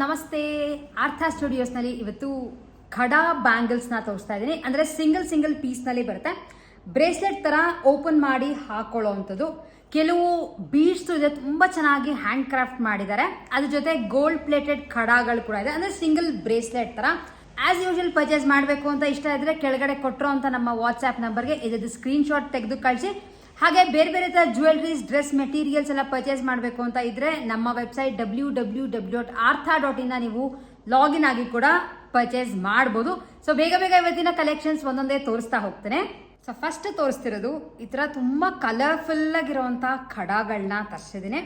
ನಮಸ್ತೆ ಆರ್ಥ ಸ್ಟುಡಿಯೋಸ್ನಲ್ಲಿ ಇವತ್ತು ಖಡಾ ಬ್ಯಾಂಗಲ್ಸ್ನ ತೋರಿಸ್ತಾ ಇದ್ದೀನಿ. ಅಂದರೆ ಸಿಂಗಲ್ ಸಿಂಗಲ್ ಪೀಸ್ನಲ್ಲಿ ಬರುತ್ತೆ. ಬ್ರೇಸ್ಲೆಟ್ ಥರ ಓಪನ್ ಮಾಡಿ ಹಾಕೊಳ್ಳೋ ಅಂಥದ್ದು ಕೆಲವು ಬೀಡ್ಸ್ ಇದೆ ತುಂಬ ಚೆನ್ನಾಗಿ ಹ್ಯಾಂಡ್ ಕ್ರಾಫ್ಟ್ ಮಾಡಿದ್ದಾರೆ. ಅದ್ರ ಜೊತೆ ಗೋಲ್ಡ್ ಪ್ಲೇಟೆಡ್ ಖಡಾಗಳು ಕೂಡ ಇದೆ. ಅಂದರೆ ಸಿಂಗಲ್ ಬ್ರೇಸ್ಲೆಟ್ ಥರ. ಆಸ್ ಯೂಶುವಲ್ ಪರ್ಚೇಸ್ ಮಾಡಬೇಕು ಅಂತ ಇಷ್ಟ ಇದ್ದರೆ ಕೆಳಗಡೆ ಕೊಟ್ಟರು ಅಂತ ನಮ್ಮ ವಾಟ್ಸ್ಆ್ಯಪ್ ನಂಬರ್ಗೆ ಇದ್ರದ್ದು ಸ್ಕ್ರೀನ್ಶಾಟ್ ತೆಗೆದು ಕಳಿಸಿ. ಹಾಗೆ ಬೇರೆ ಬೇರೆ ಥರ ಜ್ಯುವೆಲ್ರೀಸ್ ಡ್ರೆಸ್ ಮೆಟೀರಿಯಲ್ಸ್ ಎಲ್ಲ ಪರ್ಚೇಸ್ ಮಾಡಬೇಕು ಅಂತ ಇದ್ರೆ ನಮ್ಮ website W W W dot Artha dot ಇಂದ ನೀವು ಲಾಗಿನ್ ಆಗಿ ಕೂಡ ಪರ್ಚೇಸ್ ಮಾಡ್ಬೋದು. ಸೊ ಬೇಗ ಬೇಗ ಇವತ್ತಿನ ಕಲೆಕ್ಷನ್ಸ್ ಒಂದೊಂದೇ ತೋರಿಸ್ತಾ ಹೋಗ್ತೇನೆ. ಸೊ ಫಸ್ಟ್ ತೋರಿಸ್ತಿರೋದು ಈ ಥರ ತುಂಬ ಕಲರ್ಫುಲ್ ಆಗಿರುವಂಥ ಖಡಾಗಳನ್ನ ತರಿಸಿದ್ದೀನಿ.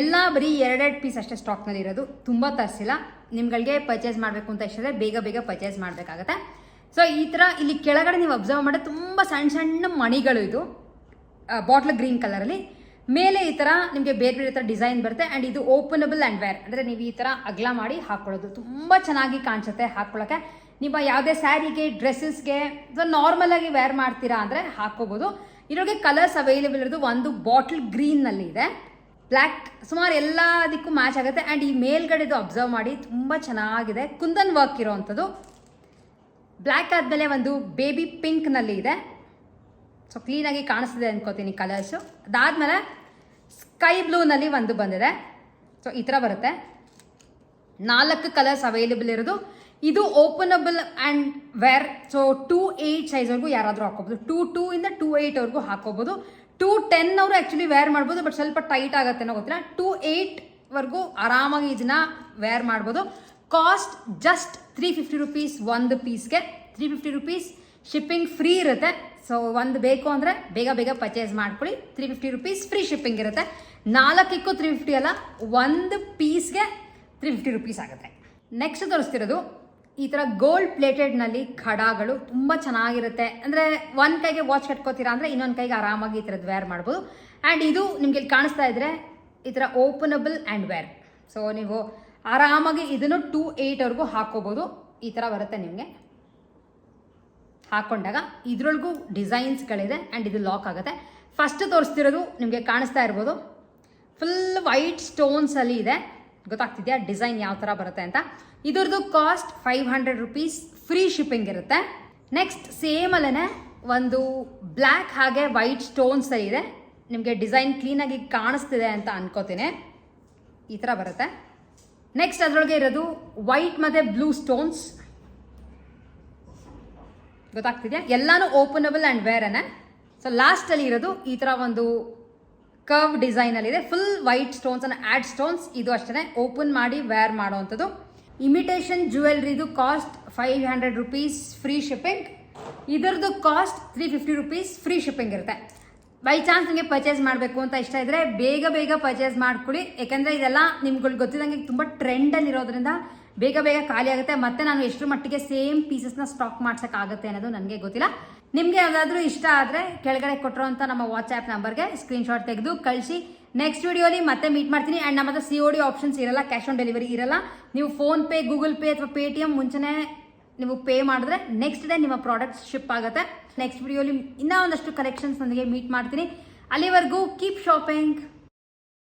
ಎಲ್ಲ ಬರೀ ಎರಡೆರಡು ಪೀಸ್ ಅಷ್ಟೇ ಸ್ಟಾಕ್ನಲ್ಲಿ ಇರೋದು. ತುಂಬ ತರಿಸಿಲ್ಲ. ನಿಮ್ಗಳಿಗೆ ಪರ್ಚೇಸ್ ಮಾಡಬೇಕು ಅಂತ ಇಷ್ಟ ಬೇಗ ಬೇಗ ಪರ್ಚೇಸ್ ಮಾಡಬೇಕಾಗತ್ತೆ. ಸೊ ಈ ಥರ ಇಲ್ಲಿ ಕೆಳಗಡೆ ನೀವು ಅಬ್ಸರ್ವ್ ಮಾಡಿ ತುಂಬ ಸಣ್ಣ ಸಣ್ಣ ಮಣಿಗಳು ಇದು ಬಾಟ್ಲ್ ಗ್ರೀನ್ ಕಲರಲ್ಲಿ ಮೇಲೆ ಈ ಥರ ನಿಮಗೆ ಬೇರೆ ಬೇರೆ ಥರ ಡಿಸೈನ್ ಬರುತ್ತೆ. ಆ್ಯಂಡ್ ಇದು ಓಪನಬಲ್ ಆ್ಯಂಡ್ ವೇರ್ ಅಂದರೆ ನೀವು ಈ ಥರ ಅಗಲ ಮಾಡಿ ಹಾಕ್ಕೊಳ್ಳೋದು ತುಂಬ ಚೆನ್ನಾಗಿ ಕಾಣಿಸುತ್ತೆ ಹಾಕ್ಕೊಳ್ಳೋಕ್ಕೆ ನಿಮ್ಮ ಯಾವುದೇ ಸ್ಯಾರಿಗೆ ಡ್ರೆಸ್ಸಸ್ಗೆ ನಾರ್ಮಲ್ ಆಗಿ ವೇರ್ ಮಾಡ್ತೀರಾ ಅಂದರೆ ಹಾಕ್ಕೋಬೋದು. ಇದ್ರೊಳಗೆ ಕಲರ್ಸ್ ಅವೈಲೇಬಲ್ ಇರೋದು ಒಂದು ಬಾಟ್ಲ್ ಗ್ರೀನ್ನಲ್ಲಿ ಇದೆ. ಬ್ಲ್ಯಾಕ್ ಸುಮಾರು ಎಲ್ಲದಕ್ಕೂ ಮ್ಯಾಚ್ ಆಗುತ್ತೆ. ಆ್ಯಂಡ್ ಈ ಮೇಲ್ಗಡೆದು ಅಬ್ಸರ್ವ್ ಮಾಡಿ ತುಂಬ ಚೆನ್ನಾಗಿದೆ. ಕುಂದನ್ ವರ್ಕ್ ಇರೋವಂಥದ್ದು ಬ್ಲ್ಯಾಕ್ ಆದಮೇಲೆ ಒಂದು ಬೇಬಿ ಪಿಂಕ್ನಲ್ಲಿ ಇದೆ. ಸೊ ಕ್ಲೀನಾಗಿ ಕಾಣಿಸ್ತಿದೆ ಅನ್ಕೋತೀನಿ ಕಲರ್ಸು ಅದಾದಮೇಲೆ ಸ್ಕೈ ಬ್ಲೂನಲ್ಲಿ ಒಂದು ಬಂದಿದೆ. ಸೊ ಈ ಥರ ಬರುತ್ತೆ. ನಾಲ್ಕು ಕಲರ್ಸ್ ಅವೈಲೇಬಲ್ ಇರೋದು. ಇದು openable and wear so two eight ಸೈಜ್ವರೆಗೂ ಯಾರಾದರೂ ಹಾಕೋಬೋದು ಟೂ ಟೂ ಇಂದ ಟೂ ಏಯ್ಟ್ವರೆಗೂ ಹಾಕೋಬೋದು ಟೂ ಟೆನ್ ಅವರು ಆ್ಯಕ್ಚುಲಿ ವೇರ್ ಮಾಡ್ಬೋದು ಬಟ್ ಸ್ವಲ್ಪ ಟೈಟ್ ಆಗುತ್ತೆ ಅನ್ನೋ ಗೊತ್ತಿಲ್ಲ. ಟೂ ಏಯ್ಟ್ವರೆಗೂ ಆರಾಮಾಗಿ ಇದನ್ನ ವೇರ್ ಮಾಡ್ಬೋದು. Cost just three fifty rupees ಒಂದು ಪೀಸ್ಗೆ three fifty rupees shipping free ಇರುತ್ತೆ. ಸೊ ಒಂದು ಬೇಕು ಅಂದರೆ ಬೇಗ ಬೇಗ ಪರ್ಚೇಸ್ ಮಾಡ್ಕೊಳ್ಳಿ. Three fifty rupees free shipping ಇರುತ್ತೆ. ನಾಲ್ಕಕ್ಕೂ ತ್ರೀ ಫಿಫ್ಟಿ ಅಲ್ಲ, ಒಂದು ಪೀಸ್ಗೆ ತ್ರೀ ಫಿಫ್ಟಿ ರುಪೀಸ್ ಆಗುತ್ತೆ. ನೆಕ್ಸ್ಟ್ ತೋರಿಸ್ತಿರೋದು, ಈ ಥರ ಗೋಲ್ಡ್ ಪ್ಲೇಟೆಡ್ನಲ್ಲಿ ಖಡಾಗಳು ತುಂಬ ಚೆನ್ನಾಗಿರುತ್ತೆ. ಅಂದರೆ ಒನ್ ಕೈಗೆ ವಾಚ್ ಕಟ್ಕೋತೀರಾ ಅಂದರೆ ಇನ್ನೊಂದು ಕೈಗೆ ಆರಾಮಾಗಿ ಈ ಥರದ್ದು ವೇರ್ ಮಾಡ್ಬೋದು. ಆ್ಯಂಡ್ ಇದು ನಿಮಗೆ ಇಲ್ಲಿ ಕಾಣಿಸ್ತಾ ಇದ್ರೆ ಈ ಥರ ಓಪನಬಲ್ ಆ್ಯಂಡ್ ವೇರ್ ಸೊ ನೀವು ಆರಾಮಾಗಿ ಇದನ್ನು ಟೂ ಏಯ್ಟ್ವರೆಗೂ ಹಾಕೋಬೋದು ಈ ಥರ ಬರುತ್ತೆ ನಿಮಗೆ. ಹಾಕೊಂಡಾಗ ಇದ್ರೊಳಗೂ ಡಿಸೈನ್ಸ್ಗಳಿದೆ ಆ್ಯಂಡ್ ಇದು ಲಾಕ್ ಆಗುತ್ತೆ. ಫಸ್ಟ್ ತೋರಿಸ್ತಿರೋದು ನಿಮಗೆ ಕಾಣಿಸ್ತಾ ಇರ್ಬೋದು. ಫುಲ್ ವೈಟ್ ಸ್ಟೋನ್ಸಲ್ಲಿ ಇದೆ. ಗೊತ್ತಾಗ್ತಿದೆಯಾ? ಡಿಸೈನ್ ಯಾವ ಥರ ಬರುತ್ತೆ ಅಂತ. ಇದ್ರದ್ದು cost five hundred rupees free shipping ಇರುತ್ತೆ. ನೆಕ್ಸ್ಟ್ ಸೇಮ್ ಅಲ್ಲೇ ಒಂದು ಬ್ಲ್ಯಾಕ್ ಹಾಗೆ ವೈಟ್ ಸ್ಟೋನ್ಸ್ ಇದೆ. ನಿಮಗೆ ಡಿಸೈನ್ ಕ್ಲೀನಾಗಿ ಕಾಣಿಸ್ತಿದೆ ಅಂತ ಅನ್ಕೋತೀನಿ. ಈ ಥರ ಬರುತ್ತೆ. ನೆಕ್ಸ್ಟ್ ಅದರೊಳಗೆ ಇರೋದು ವೈಟ್ ಮತ್ತು ಬ್ಲೂ ಸ್ಟೋನ್ಸ್ ಗೊತ್ತಾಗ್ತಿದೆಯಾ? ಎಲ್ಲಾನು ಓಪನಬಲ್ ಆ್ಯಂಡ್ ವೇರನೆ ಸೊ ಲಾಸ್ಟಲ್ಲಿ ಇರೋದು ಈ ಥರ ಒಂದು ಕರ್ವ್ ಡಿಸೈನಲ್ಲಿದೆ ಫುಲ್ ವೈಟ್ ಸ್ಟೋನ್ಸ್ ಅನ್ನ ಆ್ಯಡ್ ಸ್ಟೋನ್ಸ್ ಇದು ಅಷ್ಟೇ ಓಪನ್ ಮಾಡಿ ವೇರ್ ಮಾಡುವಂಥದ್ದು. Imitation ಜ್ಯುವೆಲ್ರಿದು cost five hundred rupees free shipping ಇದರದ್ದು cost three fifty rupees free shipping ಇರುತ್ತೆ. ಬೈ ಚಾನ್ಸ್ ನಿಮಗೆ ಪರ್ಚೇಸ್ ಮಾಡಬೇಕು ಅಂತ ಇಷ್ಟ ಇದ್ರೆ ಬೇಗ ಬೇಗ ಪರ್ಚೇಸ್ ಮಾಡ್ಕೊಳ್ಳಿ ಯಾಕೆಂದರೆ ಇದೆಲ್ಲ ನಿಮ್ಗಳು ಗೊತ್ತಿದ್ದಂಗೆ ತುಂಬ ಟ್ರೆಂಡಲ್ಲಿ ಇರೋದ್ರಿಂದ ಬೇಗ ಬೇಗ ಖಾಲಿ ಆಗುತ್ತೆ. ಮತ್ತೆ ನಾನು ಎಷ್ಟು ಮಟ್ಟಿಗೆ ಸೇಮ್ ಪೀಸಸ್ನ ಸ್ಟಾಕ್ ಮಾಡ್ಸೋಕ್ಕಾಗುತ್ತೆ ಅನ್ನೋದು ನನಗೆ ಗೊತ್ತಿಲ್ಲ. ನಿಮಗೆ ಯಾವುದಾದ್ರೂ ಇಷ್ಟ ಆದರೆ ಕೆಳಗಡೆ ಕೊಟ್ಟಿರೋಂಥ ನಮ್ಮ ವಾಟ್ಸ್ಆ್ಯಪ್ ನಂಬರ್ಗೆ ಸ್ಕ್ರೀನ್ಶಾಟ್ ತೆಗೆದು ಕಳಿಸಿ. ನೆಕ್ಸ್ಟ್ ವಿಡಿಯೋಲಿ ಮತ್ತೆ ಮೀಟ್ ಮಾಡ್ತೀನಿ. ಆ್ಯಂಡ್ ನಮ್ಮ ಹತ್ರ ಸಿ ಒ ಡಿ ಆಪ್ಷನ್ಸ್ ಇರಲ್ಲ ಕ್ಯಾಶ್ ಆನ್ ಡೆಲಿವರಿ ಇರಲ್ಲ. ನೀವು ಫೋನ್ ಪೇ ಗೂಗಲ್ ಪೇ ಅಥವಾ ಪೇ ಟಿ ಎಂ ಮುಂಚೆನೇ ನೀವು ಪೇ ಮಾಡಿದ್ರೆ ನೆಕ್ಸ್ಟ್ ಡೇ ನಿಮ್ಮ ಪ್ರಾಡಕ್ಟ್ಸ್ ಶಿಪ್ ಆಗುತ್ತೆ. ನೆಕ್ಸ್ಟ್ ವಿಡಿಯೋಲಿ ಇನ್ನೂ ಒಂದಷ್ಟು ಕಲೆಕ್ಷನ್ಸ್ ನನಗೆ ಮೀಟ್ ಮಾಡ್ತೀನಿ. ಅಲ್ಲಿವರೆಗೂ ಕೀಪ್ ಶಾಪಿಂಗ್